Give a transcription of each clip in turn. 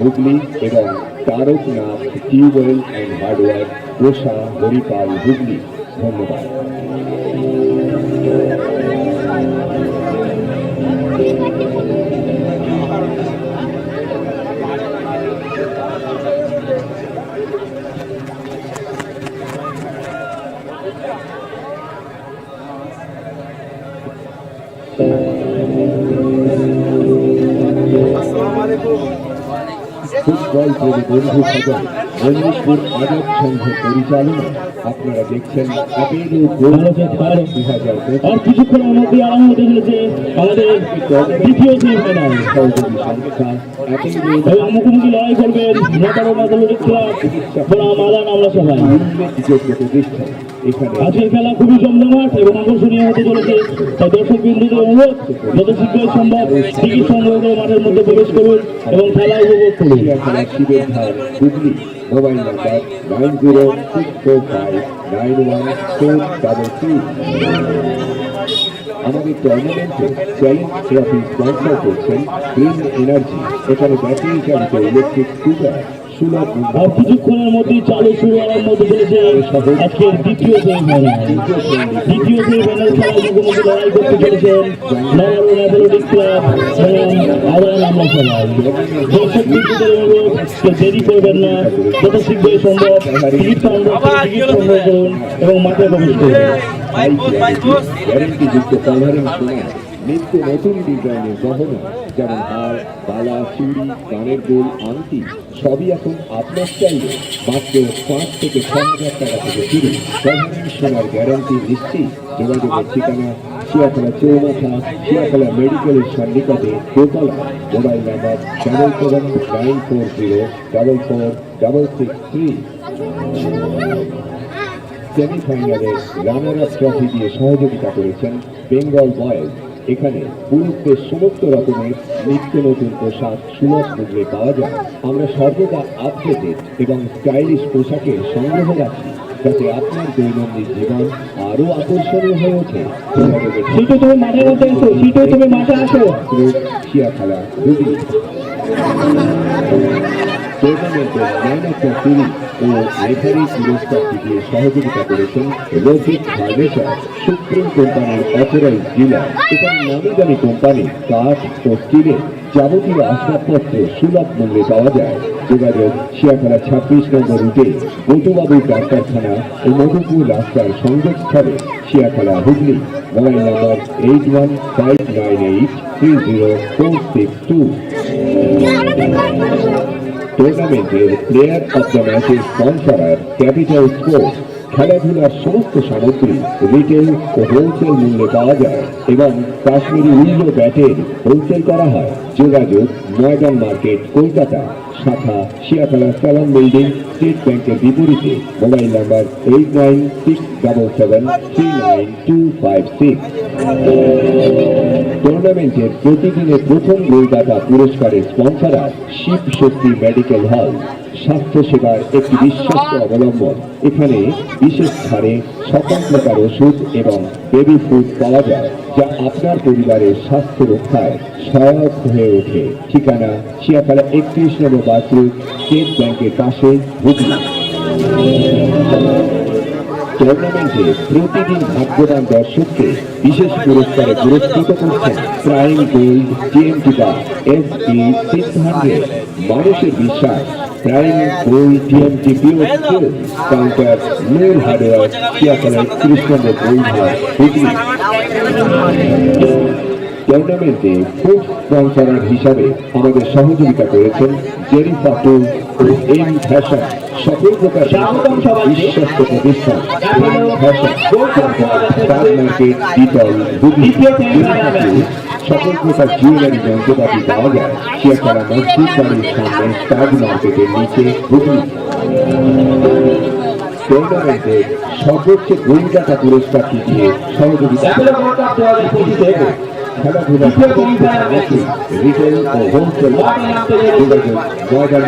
হুগলি এবং Tarakanath tubewell and hardware গোসা হরিপাল হুগলি ধন্যবাদ। ফুটবল প্রেমী বন্ধু সদন মণিপুর আজাদ সংঘ পরিচালনা আপনারা দেখছেন দুই হাজার আর কিছুক্ষণের মধ্যে আরম্ভ হতে চলেছে আমাদের দ্বিতীয় সংস্থা এবং মুখোমুখি লড়াই করবেন নেতার ম্যাথমেটিক ক্লাব আদান আমরা সবাই আজকের খেলা খুবই জমজমাট এবং আকর্ষণীয় হতে চলেছে তাই দর্শক বিন্দুদের অনুরোধ যত শীঘ্রই সম্ভব টিকিট সংগ্রহ করে মাঠের মধ্যে প্রবেশ করুন এবং খেলা উপভোগ করুন mobile number, nine zero, six four five, nine one, four double three. আমাদের টুর্নামেন্টে চ্যালেঞ্জ ট্রফি স্পন্সর করছেন গ্রিন এনার্জি এখানে ব্যাটারি চালিত ইলেকট্রিক স্কুটার সুলভ আর কিছুক্ষণের মধ্যেই চালু শুরু আরম্ভ হতে চলেছে আজকের দ্বিতীয় সেমিফাইনাল দ্বিতীয় সেমিফাইনাল খেলায় মুখোমুখি লড়াই করতে চলেছেন নারায়ণ ম্যাথমেটিক ক্লাব এবং আদান আমরা সবাই। দর্শক বিন্দুদের অনুরোধ দেরি করবেন না। যত শীঘ্রই সম্ভব টিকিট সংগ্রহ টিকিট সংগ্রহ করুন এবং মাঠে প্রবেশ করুন। গ্যারেন্টিযুক্ত কাভারিং সোনা নিত্য নতুন ডিজাইনের গহনা, যেমন হার, বালা, চুড়ি, কানের দুল আংটি, সবই এখন আপনার চাইলে মাত্র পাঁচ থেকে ছ হাজার টাকা থেকে শুরু। কাভারিং সোনার গ্যারান্টি নিশ্চিত। যোগাযোগের ঠিকানা শিয়াখলা চৌমাথা, শিয়াখলা মেডিকেলের সন্নিকটে দোতলা, mobile number double seven nine four zero double four double six three. সেমিফাইনালে রানার আপ ট্রফি দিয়ে সহযোগিতা করেছেন বেঙ্গল বয়েজ। এখানে পুরুষদের সমস্ত রকমের নিত্য নতুন পোশাক সুলভ মূল্যে পাওয়া যায়। আমরা সর্বদা আপডেটেড এবং স্টাইলিশ পোশাকের সংগ্রহ রাখি যাতে আপনার দৈনন্দিন জীবন আরও আকর্ষণীয় হয়ে ওঠে। সহযোগে সিটু তুমি মাঠের মধ্যে এসো সিটু তুমি মাঠে আসো। হুগলি। টুর্নামেন্টের ম্যান অফ দ্য সিরিজ ও রেফারি পুরস্কারটি দিয়ে সহযোগিতা করেছেন রফিক ফার্নিচার সুপ্রিম কোম্পানির অথরাইজ ডিলার এখানে নামি দামি কোম্পানি কাঠ ও স্টিলের যাবতীয় আসবাবপত্র সুলভ মূল্যে পাওয়া যায়। যোগাযোগ শিয়াখালা ছাব্বিশ নম্বর রুটে বটুবাবুর ডাক্তারখানা ও মধুপুর রাস্তার সংযোগস্থলে Shiakhala Hooghly. Mobile number eight one five nine eight three zero four six two টুর্নামেন্টের প্লেয়ার অব দ্য ম্যাচের স্পন্সরার ক্যাপিটাল স্পোর্টস খেলাধুলার সমস্ত সামগ্রী রিটেল ও হোলসেল মূল্যে পাওয়া যায় এবং কাশ্মীরি উল্লো ব্যাটের হোলসেল করা হয়। যোগাযোগ ময়দান মার্কেট, কলকাতা। শাখা শিয়াখালা সালাম বিল্ডিং স্টেট ব্যাংকের বিপরীতে, mobile number eight nine six double seven three nine two five six টুর্নামেন্টের প্রতিদিনের প্রথম গোলদাতা পুরস্কারের স্পন্সরার শিব শক্তি মেডিকেল হল স্বাস্থ্য সেবার একটি বিশ্বস্ত অবলম্বন। এখানে বিশেষ ছাড়ে সকল প্রকার ওষুধ এবং বেবি ফুড পাওয়া যায়, যা আপনার পরিবারের স্বাস্থ্য রক্ষায় সহায়ক হয়ে ওঠে। ঠিকানা শিয়াখালা একত্রিশ নম্বর বাথরুম স্টেট ব্যাংকের পাশে হুগলি টুর্নামেন্টে প্রতিদিন ভাগ্যবান দর্শককে বিশেষ পুরস্কারে পুরস্কৃত করছেন প্রাইম গোল্ড টিএমটি বা এস ই সিক্স হান্ড্রেড মানুষের বিশ্বাস prime gold TMT pure counter Noor hardware একত্রিশ নম্বর গোল্ড হুগলি টুর্নামেন্টে ফুড স্পন্সরার হিসাবে আমাদের সহযোগিতা করেছেন জেরি ও এম ফ্যাশন সকল প্রকার বিশ্বস্ত প্রতিষ্ঠান সকল প্রকার জুয়েলারি যন্ত্রপাতি পাওয়া যায়। শিয়াখানা মসজিদ বাড়ির সামনে স্টার মার্কেটের নিচে হুগলি টুর্নামেন্টে সর্বোচ্চ গোলদাতা পুরস্কারটি দিয়ে সহযোগিতা খেলাধুলা রিটেল ও হোলসেল যোগাযোগ সবাই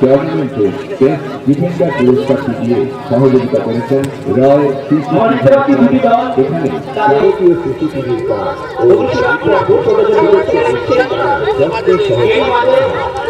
টুর্নামেন্টে বেস্ট ডিফেন্ডার পুরস্কারটি দিয়ে সহযোগিতা করেছেন রয়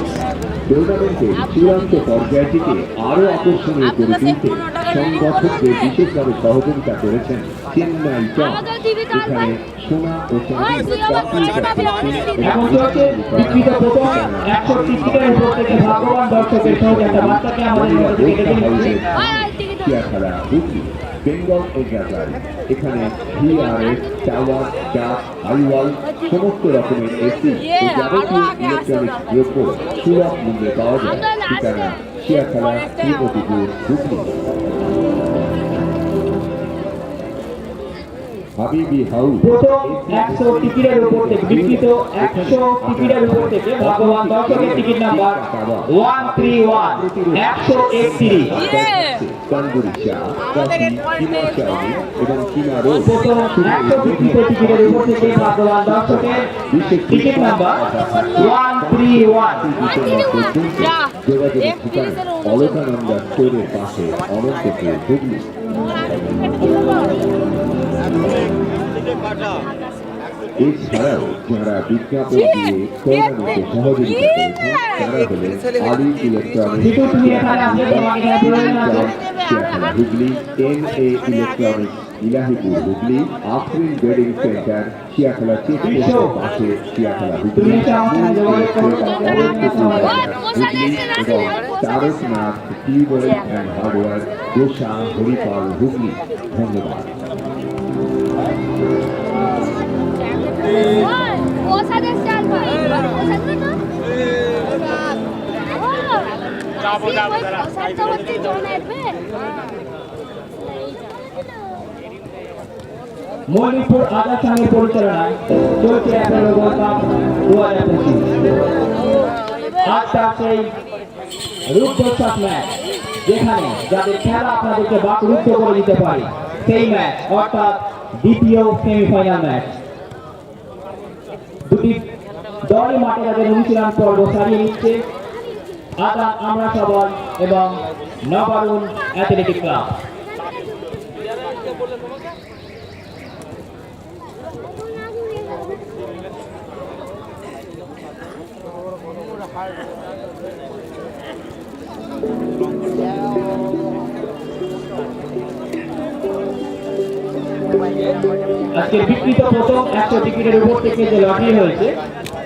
জন্য টুর্নামেন্টের চূড়ান্ত পর্যায়টিকে আরও আকর্ষণীয় করে তুলতে সংগঠকদের বিশেষভাবে সহযোগিতা করেছেন চেন্নাই টপ এখানে সোনা ও চাঁদির প্রাপ্তির বেঙ্গল এগ্রাগার এখানে ভিআরএস টাওয়ার ডাক হাইওয়াল সমস্ত রকমের এসি ও যাবতীয় ইলেকট্রনিক্স দ্রব্য সুলভ মূল্যে পাওয়া যায়। ঠিকানা চিয়াখালা শ্রীপতিপুর হুগলি হাবিবি হাউস প্রথম একশো টিকিটের উপর থেকে বিকৃত একশো টিকিটের উপর থেকে ভগবান দর্শকের ticket number one three one একশো একত্রিশ। তন্দুরি চা কফি কিমা চাউমিন এবং কিমা রোল প্রথম একশো টিকিটের উপর থেকে ভগবান দর্শকের ticket number one three one. যোগাযোগের ঠিকানা অলকানন্দা স্টোরের পাশে অনন্তপুর হুগলি এছাড়াও যারা বিজ্ঞাপন দিয়ে টুর্নামেন্টে সহযোগিতা করেছেন তারা হলেন Ali electronics Hooghly N A electronics Elahipur Hooghly Afrin bedding centre Shiakhala পাশে হুগলি হুগলি এবং তারকনাথ অ্যান্ড হার্ডওয়্যার দোসা হরিপাল হুগলি। ধন্যবাদ। মণিপুর আজাদ সংঘের পরিচালনায় চলছে এগারো কাপ দু হাজার পঁচিশ আজটা সেই যেখানে যাদের খেলা আপনাদেরকে বাকরুদ্ধ করে দিতে পারে। সেই ম্যাচ অর্থাৎ দ্বিতীয় সেমিফাইনাল ম্যাচ দুটি দলই মাঠে তাদের অনুশীলন পর্ব সারিয়ে নিচ্ছে। আদান আমরা সবল এবং নবারুণ অ্যাথলেটিক ক্লাব। আজকে বিকৃত প্রথম একশো টিকিটের উপর থেকে যে লটারি হয়েছে,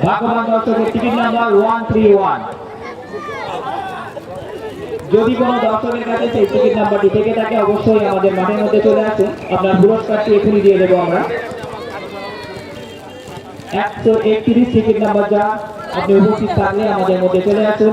ভাগ্যবান দর্শকের ticket number one three one. যদি কোনো দর্শকের কাছে সেই টিকিট নাম্বারটি থেকে থাকে, অবশ্যই আমাদের মাঠের মধ্যে চলে আসুন। আপনার পুরস্কারটি এখনই দিয়ে দেবো আমরা। একশো একত্রিশ টিকিট নাম্বার যা আপনি উপস্থিত থাকলে আমাদের মধ্যে চলে আসুন।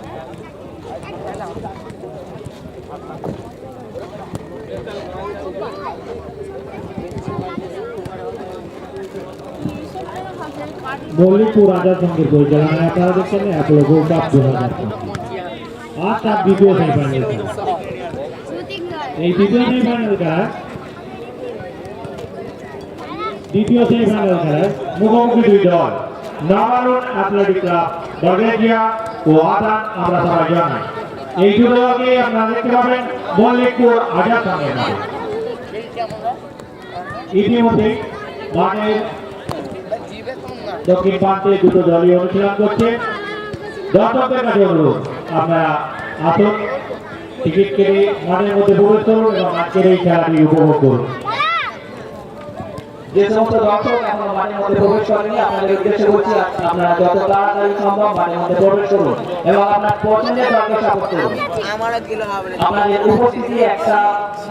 মল্লিকপুর আজাদ সংঘের পরিচালনায় আপনারা দেখছেন অ্যাপোলো গোল্ড কাপ দু হাজার আজ তার দ্বিতীয় সেমিফাইনাল এই দ্বিতীয় সেমিফাইনাল খেলায় দ্বিতীয় সেমিফাইনাল খেলায় মুখোমুখি দুই দল। নবারুণ অ্যাথলেটিক ক্লাব, বাগেজিয়া ও আদান আমরা সবাই জানাই এই দুটো দলকে আপনারা দেখতে পাবেন মল্লিকপুর আজাদ মাঠে ইতিমধ্যে মাঠের দক্ষিণ প্রান্তে দুটো দলই অনুশীলন করছে। দর্শকদের কাছে অনুরোধ, আপনারা আসুন, টিকিট কেটে মাঠের মধ্যে প্রবেশ করুন এবং আজকের এই খেলাটি উপভোগ করুন। যে সমস্ত দর্শক এখনও মাঠের মধ্যে প্রবেশ করেনি আপনাদের উদ্দেশ্যে বলছি আপনারা যত তাড়াতাড়ি সম্ভব মাঠের মধ্যে প্রবেশ করুন এবং আপনার পছন্দের দলকে সাপোর্ট করুন। আপনাদের উপস্থিতি একটা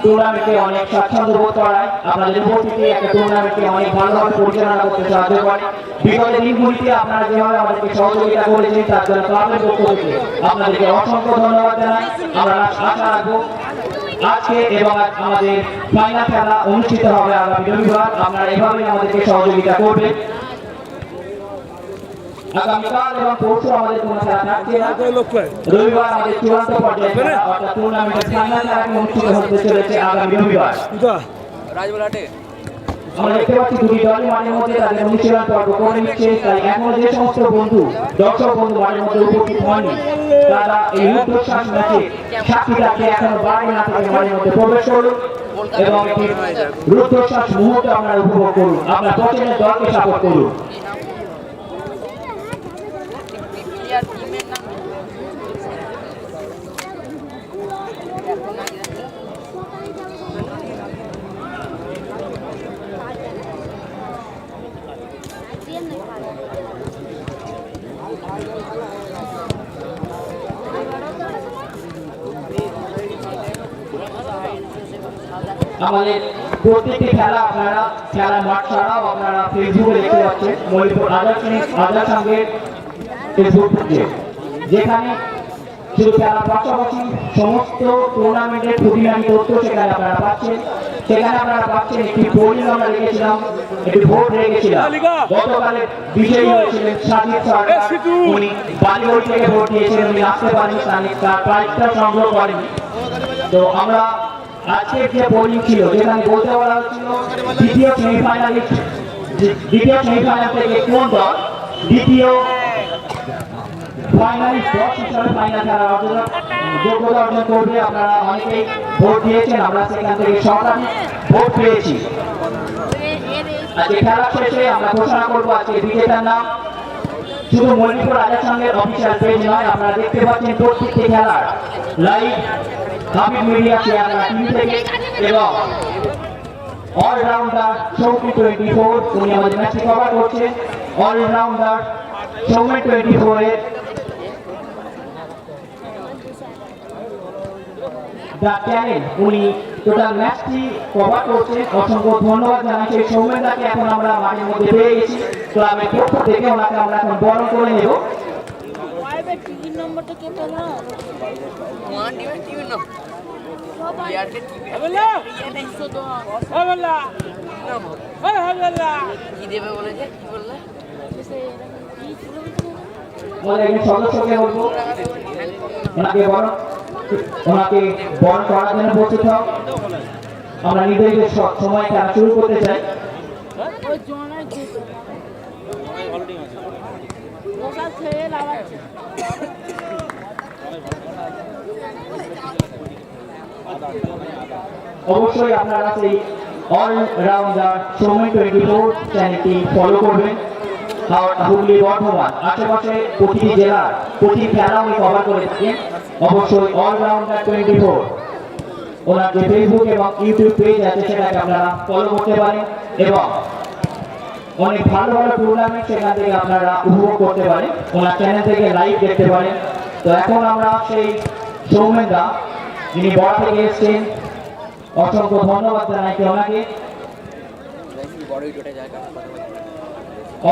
টুর্নামেন্টে অনেক স্বাচ্ছন্দ্য বোধ করায় আপনাদের উপস্থিতি একটা টুর্নামেন্টকে অনেক ভালোভাবে পরিচালনা করতে সাহায্য করে। বিগত দিনগুলিতে আপনারা যেভাবে আমাদেরকে সহযোগিতা করেছেন তার জন্য ক্লাবের পক্ষ থেকে আপনাদেরকে অসংখ্য ধন্যবাদ জানাই। আমরা আশা রাখব আজকে এবং আমাদের ফাইনাল খেলা অনুষ্ঠিত হবে আগামী রবিবার আপনারা এভাবেই আমাদেরকে সহযোগিতা করবেন। রবিবার আমাদের চূড়ান্ত পর্যায়ে অনুষ্ঠিত হতে চলেছে আগামী রবিবার। রাজবলাটে। আমরা দেখতে পাচ্ছি দুটি দলই মাঠের মধ্যে তাদের অনুশীলন পর্ব করে নিচ্ছে। তাই এখনও যে সমস্ত বন্ধু, দর্শক বন্ধু মাঠের মধ্যে উপস্থিত হয়নি, তারা এই রুদ্ধশ্বাস ম্যাচে সাক্ষী রাখে এখনও বাইরে না থেকে মাঠের মধ্যে প্রবেশ করুন এবং রুদ্ধশ্বাস মুহূর্ত আপনারা উপভোগ করুন। আপনার পছন্দের দলকে সাপোর্ট করুন। আমাদের প্রত্যেকটি খেলা আপনারা খেলার মাঠ ছাড়াও আপনারা ফেসবুকে দেখতে পাচ্ছেন মণিপুর আজাদ সিং সঙ্গের ফেসবুক পেজে যেখানে শুধু খেলার পাশাপাশি সমস্ত টুর্নামেন্টের খুঁটিনাটি তথ্য সেখানে আপনারা পাচ্ছেন। সেখানে আপনারা পাচ্ছেন একটি পোলিং আমরা রেখেছিলাম একটি ভোট রেখেছিলাম। গতকালে বিজয়ী হয়েছিলেন সাজিদ সরকার। উনি বালিগড় থেকে ভোট দিয়েছিলেন উনি আসতে পারেনি তার প্রাইজটা সংগ্রহ করেনি তো আমরা আজকের যে পোলিং ছিল, যেখানে বলতে বলা দ্বিতীয় সেমিফাইনালিস্ট দ্বিতীয় সেমিফাইনাল থেকে কোন দল দ্বিতীয় ভোট দিয়েছেন, আমরা সেখান থেকে ভোট পেয়েছি। আজকে শেষে আমরা ঘোষণা করব আজকে বিজেতার নাম। শুধু মণিপুর রাজার সঙ্গে অফিসিয়াল পেজ নয়, আপনারা দেখতে পাচ্ছেন প্রত্যেকটি খেলার live Habib media share TV থেকে এবং অলরাউন্ডার সৌমি টোয়েন্টি ফোর উনি আমাদের ম্যাচটি কভার করছেন। অলরাউন্ডার সৌমি টোয়েন্টি ফোর এর দ্য চ্যানেল উনি টোটাল ম্যাচটি কভার করছেন। অসংখ্য ধন্যবাদ জানাই সেই সৌমেনদাকে এখন আমরা মাঠের মধ্যে পেয়ে গেছি ক্লাবের পক্ষ থেকে ওনাকে আমরা এখন বরণ করে নেব। নম্বরটা কে পেল কি আমরা স- সময় খেলা শুরু করতে চাই। খেয়ে অবশ্যই আপনারা সেই অলরাউন্ডার সময় টোয়েন্টি ফোর চ্যানেলটি ফলো করবেন। হাওড়া হুগলি বর্ধমান আশেপাশে প্রতিটি জেলার প্রতি খেলা উনি কভার করে থাকেন অবশ্যই অলরাউন্ডার টোয়েন্টি ফোর ওনার যে ফেসবুক এবং ইউটিউব পেজ আছে, সেটাকে আপনারা ফলো করতে পারেন এবং অনেক ভালো ভালো টুর্নামেন্ট সেখান থেকে আপনারা উপভোগ করতে পারেন। ওনার চ্যানেল থেকে লাইভ দেখতে পারেন। তো এখন আমরা সেই সৌমেনদা যিনি বড় থেকে এসেছেন, অসংখ্য ধন্যবাদ জানাইছি ওনাকে।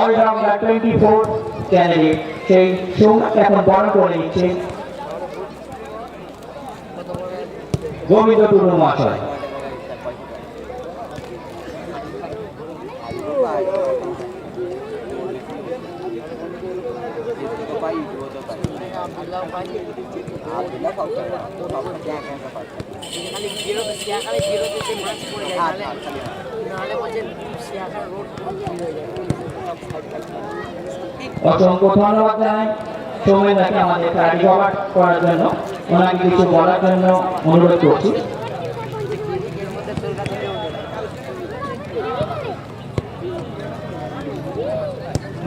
অলরাউন্ডার টোয়েন্টি ফোর চ্যানেলে সেই এখন বড় করে নিচ্ছে। গোবিন্দ মহাশয়। বেরোতে শিয়াখালে বেরোতে যে মাছ পড়ে যায় নাহলে নাহলে বলছে শিয়াখাল রোড হয়ে যায় অসংখ্য ধন্যবাদ জানাই। সৌমেন্দাকে আমাদের কার্যকর করার জন্য ওনাকে কিছু বলার জন্য অনুরোধ করছি এর মধ্যে তোর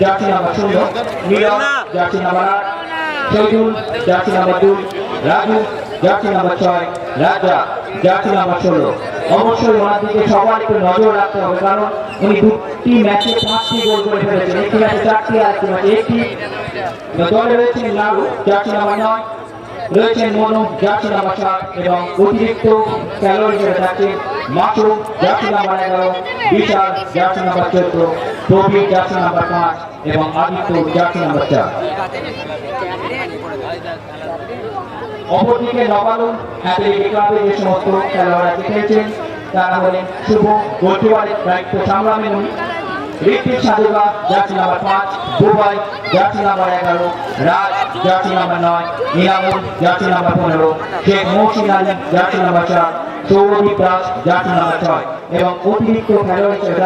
জার্সি নাম্বার শূন্য, নীরব জার্সি নাম্বার আট শহীদুল জার্সি নাম্বার দুই, রাজু জার্সি নাম্বার ছয়, রাজা জার্সি নাম্বার ষোলো। অবশ্যই ওনার দিকে সবার একটু নজর রাখতে হবে, কারণ উনি দুটি ম্যাচে পাঁচটি গোল করে ফেলেছেন। একটি ম্যাচে চারটি আর একটি ম্যাচে একটি। দলে রয়েছেন লালু জার্সি নাম্বার নয় রয়েছেন মনু জার্সি নাম্বার সাত এবং অতিরিক্ত হিসেবে থাকছেন মাসুম জার্সি নাম্বার এগারো বিশাল জার্সি নাম্বার চোদ্দ প্রবীর জার্সি নাম্বার পাঁচ এবং আদিত্য জার্সি নাম্বার চার। অপরদিকে নবালুন অ্যাথলেটিক ক্লাবে যে সমস্ত খেলোয়াড়রা খেলেছেন, তারা হলেন শুভ গোলকিপারের দায়িত্ব সামলাবেন উনি। ঋত্বিক সাধুকা জার্সি নাম্বার পাঁচ, দুবাই জার্সি নাম্বার এগারো, রাজ জার্সি নাম্বার নয় ইনামুল জার্সি নাম্বার পনেরো, শেখ মহসিন আলী জার্সি নাম্বার চার, সৌরদীপ দাস জার্সি নাম্বার ছয়, এবং অতিরিক্ত খেলোয়াড় হিসেবে